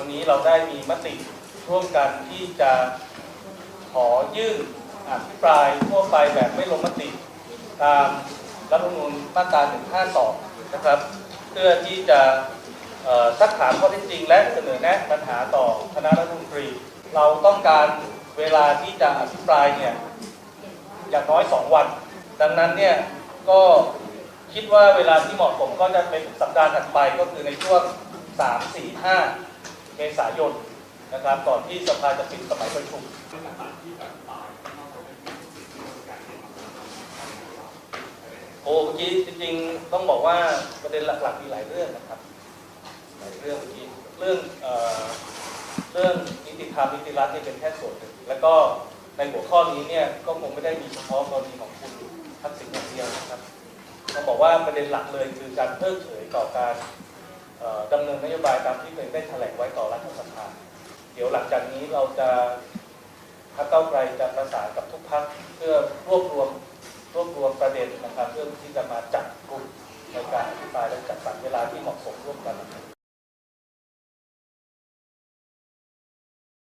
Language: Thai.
วันนี้เราได้มีมติร่วมกันที่จะขอยื่นอภิปรายทั่วไปแบบไม่ลงมติ ตามรัฐธรรมนูญมาตรา152 นะครับ เพื่อที่จะเอ่อซักถามข้อเท็จจริง และเสนอแนะปัญหาต่อคณะรัฐมนตรี เราต้องการเวลาที่จะอภิปรายเนี่ยอย่างน้อย 2 วัน ดังนั้นเนี่ยก็คิดว่าเวลาที่เหมาะสมก็จะเป็นสัปดาห์ถัดไปก็คือในช่วง 3 4 5 เมษายนนะครับก่อนที่สภาจะปิดสมัยประชุมโอ้เมื่อกี้จริงๆต้องบอกว่าประเด็นหลักๆมีหลายเรื่องนะครับหลายเรื่องเมื่อกี้เรื่องเออเรื่องนิติธรรมนิติรัฐเนี่เป็นแค่ส่วนหนึ่งแล้วก็ในหัวข้อนี้เนี่ยก็คงไม่ได้มีเฉพาะกรณีของคุณทักษิณอย่างเดียวนะครับต้องบอกว่าประเด็นหลักเลยคือการเพิกเฉยต่อการ ดำเนินนโยบายตามที่เองได้แถลงไว้ต่อรัฐสภา เดี๋ยวหลังจากนี้เราจะพรรคเก้าไกลจะประสานกับทุกพรรคเพื่อรวบรวมรวบรวมประเด็นนะครับเพื่อที่จะมาจัดกลุ่มในการอภิปรายและจัดสรรเวลาที่เหมาะสมร่วมกัน